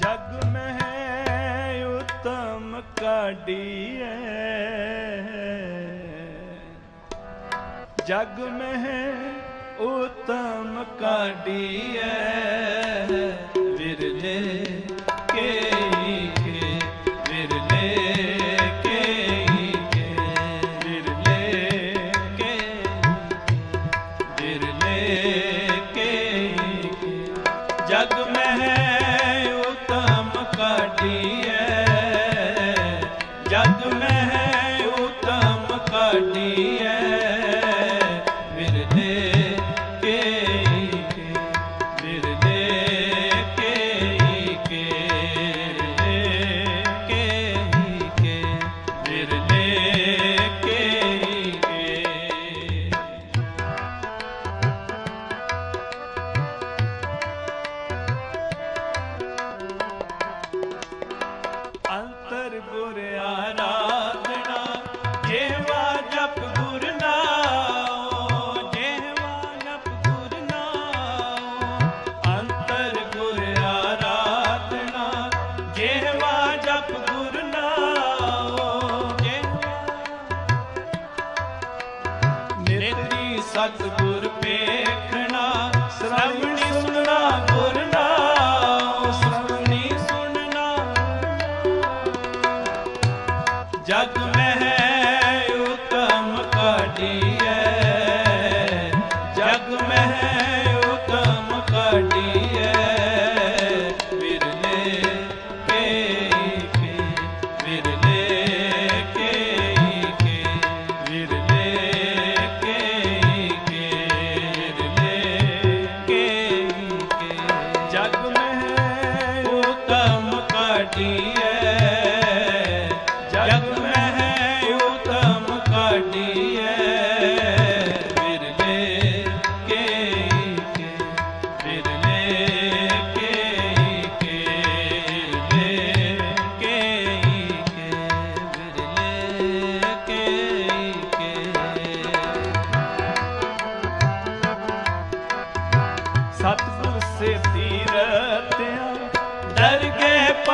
ਜਗ ਮਹਿ ਉਤਮ ਕਾਢੀਐ। ਜਗ ਮਹਿ ਉਤਮ ਕਾਢੀਐ। ਵਿਰਲੇ ਕੇਈ ਕੇ ਵਿਰਲੇ ਜਗ ਮਹਿ ਸਤਿਗੁਰ ਪੇਖਣਾ ਸ਼ਰਵਣ ਸੁਣਾ Hare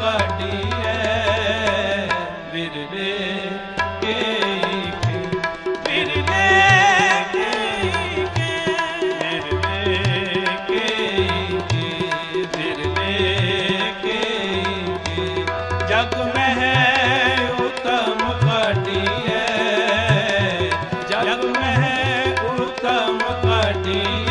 ਕਟਿਐ ਵਿਰਵੇ Thank you.